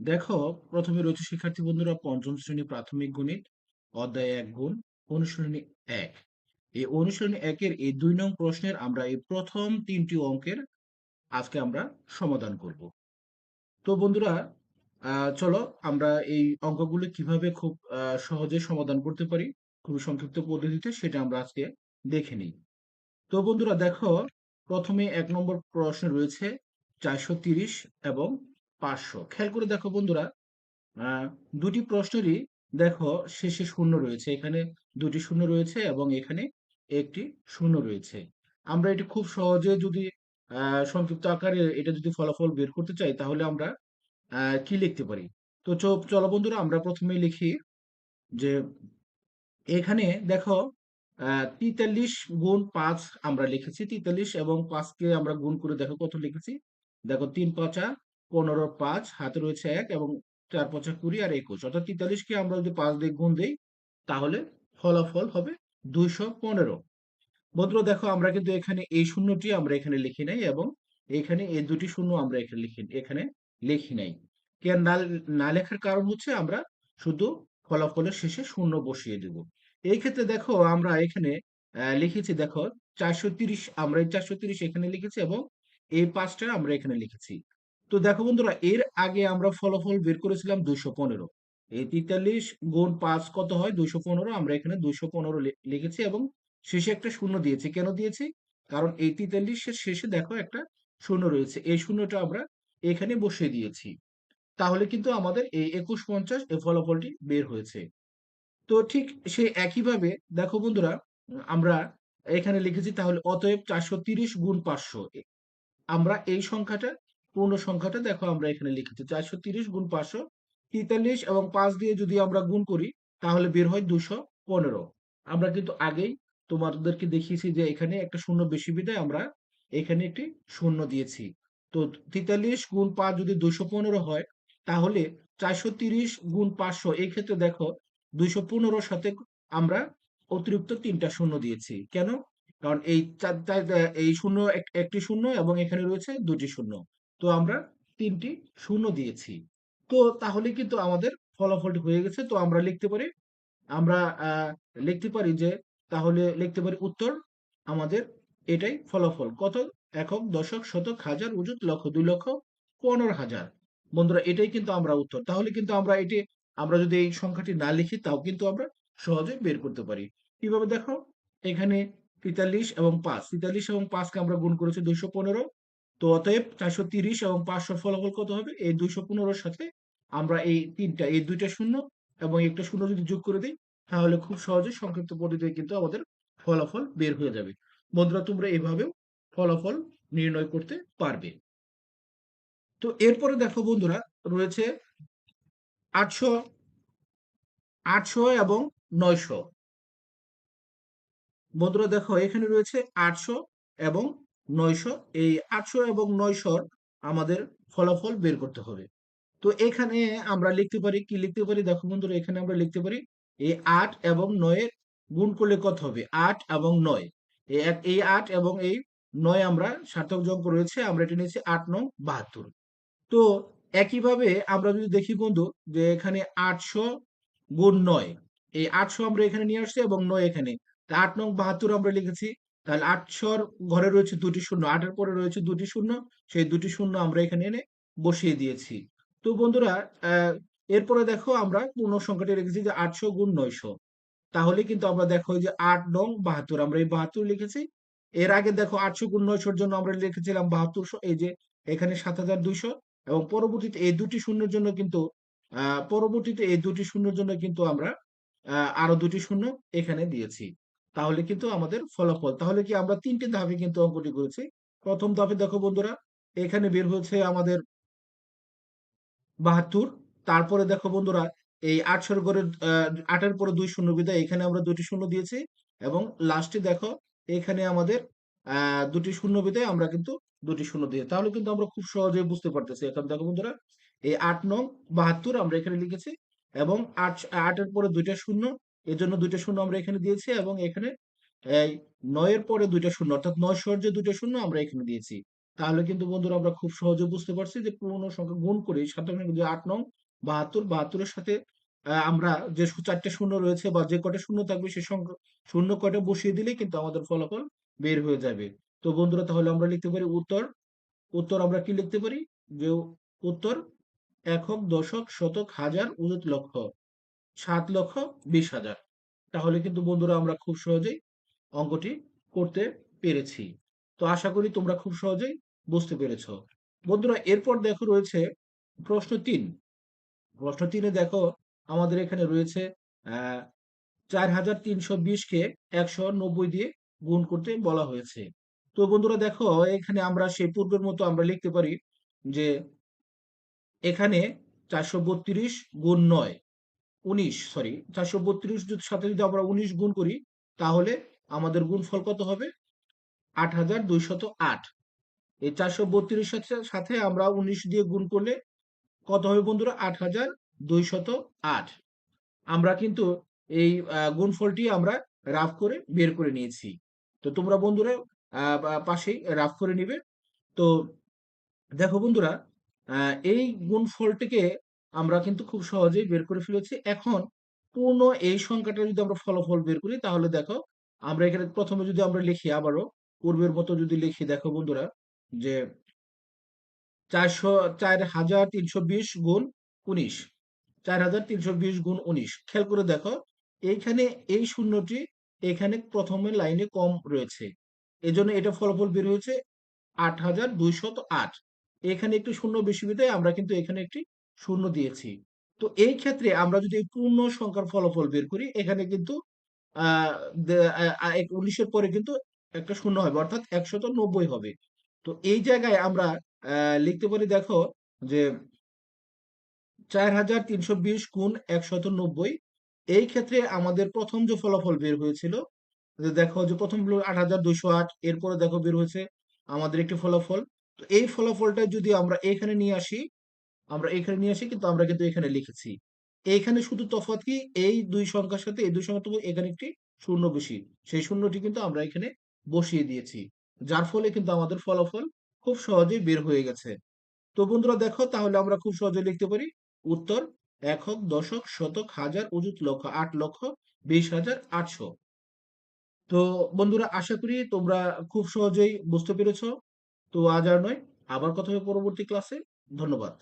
দেখো, প্রথমে রয়েছে শিক্ষার্থী বন্ধুরা, পঞ্চম শ্রেণি প্রাথমিক গণিত, অধ্যায় এক গুণ, অনুশীলনী এক। এই অনুশীলনী একের এই দুই নং প্রশ্নের আমরা এই প্রথম তিনটি অঙ্কের আজকে আমরা সমাধান করব। তো বন্ধুরা চলো আমরা এই অঙ্কগুলো কীভাবে খুব সহজে সমাধান করতে পারি, খুব সংক্ষিপ্ত পদ্ধতিতে সেটা আমরা আজকে দেখে নিই। তো বন্ধুরা, দেখো, প্রথমে এক নম্বর প্রশ্ন রয়েছে, চারশো তিরিশ এবং পাঁচশো। খেয়াল করে দেখো বন্ধুরা দুটি প্রশ্নেরই দেখো শেষে শূন্য রয়েছে। এখানে দুটি শূন্য রয়েছে এবং এখানে একটি শূন্য রয়েছে। আমরা এটি খুব সহজে যদি সংক্ষিপ্ত আকারে এটা যদি ফলাফল বের করতে চাই, তাহলে আমরা কি লিখতে পারি? তো চলো বন্ধুরা, আমরা প্রথমে লিখি যে এখানে দেখো তেতাল্লিশ গুণ পাঁচ আমরা লিখেছি, তেতাল্লিশ এবং পাঁচকে আমরা গুণ করে দেখো কত লিখেছি? দেখো তিন পাঁচা পনেরো, পাঁচ, হাতে রয়েছে এক এবং চার, পাঁচা কুড়ি আর একুশ। অর্থাৎ তেতাল্লিশকে আমরা যদি পাঁচ দিয়ে গুণ দিই, তাহলে ফলাফল হবে দুইশো পনেরো। বন্ধুরা, দেখো, আমরা কিন্তু এখানে এই শূন্যটি আমরা এখানে লিখি নাই এবং এখানে এই দুটি শূন্য আমরা এখানে লিখি এখানে লিখি নাই। কেন না লেখার কারণ হচ্ছে আমরা শুধু ফলাফলের শেষে শূন্য বসিয়ে দেব। এই ক্ষেত্রে দেখো, আমরা এখানে লিখেছি, দেখো, চারশো তিরিশ, আমরা এই চারশো তিরিশ এখানে লিখেছি এবং এই পাঁচটা আমরা এখানে লিখেছি। তো দেখো বন্ধুরা, এর আগে আমরা ফলাফল বের করেছিলাম দুইশো পনেরো। এই তেতাল্লিশ গুণ পাঁচ কত হয়? দুইশো পনেরো। আমরা এখানে দুইশো পনেরো লিখেছি এবং শেষে একটা শূন্য দিয়েছি। কেন দিয়েছি? কারণ এই তেতাল্লিশের শেষে দেখো একটা শূন্য রয়েছে। এই শূন্যটা আমরা এখানে বসিয়ে দিয়েছি। তাহলে কিন্তু আমাদের এই একুশ পঞ্চাশ এই ফলাফলটি বের হয়েছে। তো ঠিক সে একইভাবে দেখো বন্ধুরা, আমরা এখানে লিখেছি তাহলে অতএব চারশো তিরিশ গুণ পাঁচশো। আমরা এই সংখ্যাটা পূর্ণ সংখ্যাটা দেখো আমরা এখানে লিখেছি চারশো তিরিশ গুণ পাঁচশো তেতাল্লিশ এবং পাঁচ দিয়ে যদি আমরা গুণ করি, তাহলে বের হয় দুশো পনেরো। আমরা কিন্তু আগেই তোমাদেরকে দেখিয়েছি যে এখানে একটা শূন্য বেশি বিদায় আমরা এখানে একটি শূন্য দিয়েছি। তো তেতাল্লিশ গুণ পাঁচ যদি দুশো পনেরো হয়, তাহলে চারশো তিরিশ গুণ পাঁচশো, এই ক্ষেত্রে দেখো দুইশো পনেরোর সাথে আমরা অতিরিক্ত তিনটা শূন্য দিয়েছি। কেন? কারণ এই এই শূন্য একটি শূন্য এবং এখানে রয়েছে দুটি শূন্য। তো আমরা তিনটি শূন্য দিয়েছি। তো তাহলে কিন্তু আমাদের ফলাফলটি হয়ে গেছে। তো আমরা লিখতে পারি, আমরা লিখতে পারি যে তাহলে লিখতে পারি উত্তর আমাদের এটাই ফলাফল। কত? একক, দশক, শতক, হাজার উজুত লক্ষ, দুই লক্ষ, পনেরো হাজার। বন্ধুরা, এটাই কিন্তু আমরা উত্তর। তাহলে কিন্তু আমরা এটি, আমরা যদি এই সংখ্যাটি না লিখি, তাও কিন্তু আমরা সহজে বের করতে পারি। কীভাবে দেখো? এখানে তেতাল্লিশ এবং পাঁচ। তেতাল্লিশ এবং পাঁচকে আমরা গুণ করেছি দুইশো পনেরো। তো অতএব চারশো তিরিশ এবং পাঁচশো ফলাফল কত হবে? এই দুইশো পনেরোর সাথে আমরা এই তিনটা, এই দুইটা শূন্য এবং একটা শূন্য যদি যোগ করে দিই, তাহলে খুব সহজে সংক্ষিপ্ত পদ্ধতিতে কিন্তু আমাদের ফলাফল বের হয়ে যাবে। বন্ধুরা, তোমরা এভাবেও ফলাফল নির্ণয় করতে পারবে। তো এরপরে দেখো বন্ধুরা, রয়েছে আটশো আটশো এবং নয়শো। বন্ধুরা দেখো, এখানে রয়েছে আটশো এবং নয়শো, এই আটশো এবং নয়শোর আমাদের ফলাফল বের করতে হবে। তো এখানে আমরা লিখতে পারি, কি লিখতে পারি? দেখো বন্ধুরা, এখানে আমরা লিখতে পারি এই আট এবং নয়ের গুণ করলে কত হবে? আট এবং নয়। এই আট এবং এই নয় আমরা সার্থক অঙ্ক রয়েছে আমরা এটা নিয়েছি আট নং বাহাত্তর। তো একইভাবে আমরা যদি দেখি বন্ধু, যে এখানে আটশো গুণ নয়, এই আটশো আমরা এখানে নিয়ে আসছি এবং নয় এখানে। আট নং বাহাত্তর আমরা লিখেছি তাহলে আটশোর ঘরে রয়েছে দুটি শূন্য, আটের পরে রয়েছে দুটি শূন্য, সেই দুটি শূন্য আমরা এখানে এনে বসিয়ে দিয়েছি। তো বন্ধুরা এরপরে দেখো আমরা পূর্ণ সংখ্যাটি রেখেছি যে আটশো গুণ নয়শো তাহলে কিন্তু আমরা দেখো যে আট নং বাহাত্তর, আমরা এই বাহাত্তর লিখেছি। এর আগে দেখো আটশো গুণ নয়শোর জন্য আমরা লিখেছিলাম বাহাত্তরশো এই যে এখানে সাত হাজার দুইশো এবং পরবর্তীতে এই দুটি শূন্যের জন্য কিন্তু পরবর্তীতে এই দুটি শূন্যের জন্য কিন্তু আমরা আরও দুটি শূন্য এখানে দিয়েছি। তাহলে কিন্তু আমাদের ফলাফল। তাহলে কি আমরা তিনটি ধাপে কিন্তু অঙ্কটি করেছি। প্রথম ধাপে দেখো বন্ধুরা এখানে বের হয়েছে আমাদের বাহাত্তর। তারপরে দেখো বন্ধুরা এই আটশোর আহ, আটের পরে দুই শূন্য বিদায় এখানে আমরা দুটি শূন্য দিয়েছি এবং লাস্টে দেখো এখানে আমাদের দুটি শূন্য বিদায় আমরা কিন্তু দুটি শূন্য দিয়ে। তাহলে কিন্তু আমরা খুব সহজে বুঝতে পারতেছি। এখন দেখো বন্ধুরা এই আট নং বাহাত্তর আমরা এখানে লিখেছি এবং আট আটের পরে দুইটা শূন্য এর জন্য দুইটা শূন্য আমরা এখানে দিয়েছি এবং এখানে, এই নয়ের পরে দুইটা শূন্য, অর্থাৎ নয়শোর যে দুইটা শূন্য আমরা এখানে দিয়েছি। তাহলে কিন্তু বন্ধুরা আমরা খুব সহজে বুঝতে পারছি যে পূর্ণ সংখ্যা গুণ করে সাতান্ন যে আট নং, বাহাত্তর, বাহাত্তরের সাথে আমরা যে চারটে শূন্য রয়েছে বা যে কটা শূন্য থাকবে সে সংখ্যা শূন্য কটা বসিয়ে দিলেই কিন্তু আমাদের ফলাফল বের হয়ে যাবে। তো বন্ধুরা তাহলে আমরা লিখতে পারি উত্তর উত্তর আমরা কি লিখতে পারি? যে উত্তর, একক, দশক, শতক, হাজার উনিত লক্ষ। সাত লক্ষ বিশ হাজার। তাহলে কিন্তু বন্ধুরা আমরা খুব সহজেই অঙ্কটি করতে পেরেছি। তো আশা করি তোমরা খুব সহজেই বুঝতে পেরেছ। বন্ধুরা, এরপর দেখো রয়েছে প্রশ্ন তিন। প্রশ্ন তিনে দেখো আমাদের এখানে রয়েছে চার হাজার তিনশো বিশকে একশো নব্বই দিয়ে গুণ করতে বলা হয়েছে। তো বন্ধুরা দেখো, এখানে আমরা সেই পূর্বের মতো আমরা লিখতে পারি যে এখানে চারশো বত্রিশ গুণ নয়। উনিশ সরি চারশো বত্রিশ সাথে যদি আমরা উনিশ গুণ করি, তাহলে আমাদের গুণফল কত হবে? আট হাজার দুইশত আট। এই চারশো বত্রিশ সাথে আমরা উনিশ দিয়ে গুণ করলে কত হবে বন্ধুরা? আট হাজার দুইশত আট। আমরা কিন্তু এই গুণফলটি আমরা রাফ করে বের করে নিয়েছি। তো তোমরা বন্ধুরা পাশেই রাফ করে নিবে। তো দেখো বন্ধুরা এই গুণফলটিকে আমরা কিন্তু খুব সহজেই বের করে ফেলেছি। এখন পূর্ণ এই সংখ্যাটা যদি আমরা ফলাফল বের করি, তাহলে দেখো আমরা এখানে প্রথমে যদি আমরা লিখি আবারও, পূর্বের মতো যদি লিখি, দেখো বন্ধুরা, যে চারশো, চার হাজার তিনশো বিশ গুণ উনিশ। চার হাজার তিনশো বিশ গুণ উনিশ। খেয়াল করে দেখো, এইখানে এই শূন্যটি এখানে প্রথমে লাইনে কম রয়েছে। এজন্য এটা ফলাফল বের হয়েছে আট হাজার দুইশত আট। এখানে একটু শূন্য বেশি বিধায় আমরা কিন্তু এখানে একটি শূন্য দিয়েছি। তো এই ক্ষেত্রে আমরা যদি পূর্ণ সংখ্যার ফলাফল বের করি, এখানে কিন্তু আহ উনিশের পরে কিন্তু একটা শূন্য হবে, অর্থাৎ একশত নব্বই হবে। তো এই জায়গায় আমরা লিখতে পারি দেখো যে চার হাজার তিনশো বিশ গুণ একশত নব্বই, এই ক্ষেত্রে আমাদের প্রথম যে ফলাফল বের হয়েছিল, যে দেখো যে প্রথম আট হাজার দুইশো আট, এরপরে দেখো বের হয়েছে আমাদের একটি ফলাফল। তো এই ফলাফলটা যদি আমরা এখানে নিয়ে আসি আমরা এখানে নিয়ে আসি, কিন্তু আমরা কিন্তু এখানে লিখেছি। এইখানে শুধু তফাৎ কি? এই দুই সংখ্যার সাথে, এই দুই সংখ্যা এখানে একটি শূন্য বেশি। সেই শূন্যটি কিন্তু আমরা এখানে বসিয়ে দিয়েছি। যার ফলে কিন্তু আমাদের ফলাফল খুব সহজেই বের হয়ে গেছে। তো বন্ধুরা দেখো, তাহলে আমরা খুব সহজে লিখতে পারি, উত্তর একক, দশক, শতক, হাজার, অযুত লক্ষ, আট লক্ষ, বিশ হাজার, আটশো। তো বন্ধুরা, আশা করি তোমরা খুব সহজেই বুঝতে পেরেছ। তো আজ আর নয়, আবার কথা হবে পরবর্তী ক্লাসে। ধন্যবাদ।